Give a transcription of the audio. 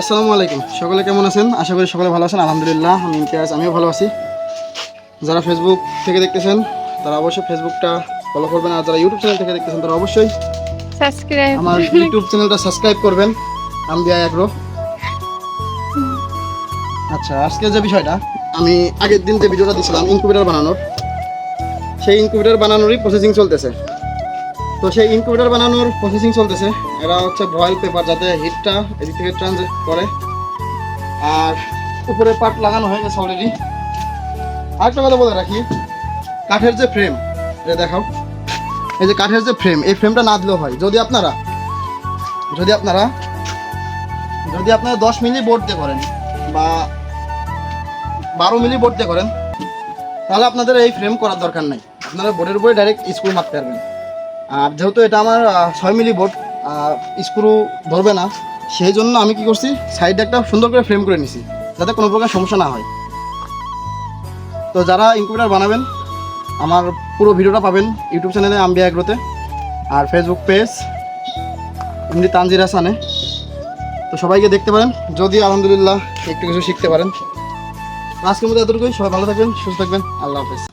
আসসালামু আলাইকুম। সকলে কেমন আছেন? আশা করি সকলে ভালো আছেন। আলহামদুলিল্লাহ আমি ইমতিয়াজ আমিও ভালো আছি। যারা ফেসবুক থেকে দেখতেছেন তারা অবশ্যই ফেসবুকটা ফলো করবেন। আর যারা ইউটিউব চ্যানেল থেকে দেখতেছেন তারা অবশ্যই সাবস্ক্রাইব আমার ইউটিউব চ্যানেলটা সাবস্ক্রাইব করবেন। আম্বিয়া অ্যাগ্রো আচ্ছা আজকে যে বিষয়টা আমি আগের দিন যে ভিডিওটা দিয়েছিলাম ইনকিউবেটার বানানোর সেই ইনকিউবেটার বানানোরই প্রসেসিং চলতেছে। তো সেই ইনকিউবেটার বানানোর প্রসেসিং চলতেছে। এরা হচ্ছে ভয়েল পেপার যাতে হিটটা এদিক থেকে ট্রানজেক্ট করে। আর উপরে পার্ট লাগানো হয়ে গেছে অলরেডি আরেকটা কথা বলে রাখি, কাঠের যে ফ্রেম এটা দেখাও। এই যে কাঠের যে ফ্রেম এই ফ্রেমটা না দিলেও হয়। যদি আপনারা যদি আপনারা যদি আপনারা দশ মিলি বোর্ড দিয়ে করেন বা বারো মিলি বোর্ড দিয়ে করেন, তাহলে আপনাদের এই ফ্রেম করার দরকার নাই। আপনারা বোর্ডের উপরে ডাইরেক্ট স্ক্রু মারতে পারবেন। আর যেহেতু এটা আমার ছয় মিলি বোর্ড স্ক্রু ধরবে না, সেই জন্য আমি কি করছি, সাইডে একটা সুন্দর করে ফ্রেম করে নিছি, যাতে কোনো প্রকার সমস্যা না হয়। তো যারা ইনকিউবেটার বানাবেন, আমার পুরো ভিডিওটা পাবেন ইউটিউব চ্যানেলে আম্বিয়া এগ্রোতে, আর ফেসবুক পেজ এমনি তানজির হাসানে। তো সবাইকে দেখতে পারেন, যদি আলহামদুলিল্লাহ একটু কিছু শিখতে পারেন। আজকের মধ্যে এতটুকুই, সবাই ভালো থাকবেন, সুস্থ থাকবেন, আল্লাহ হাফেজ।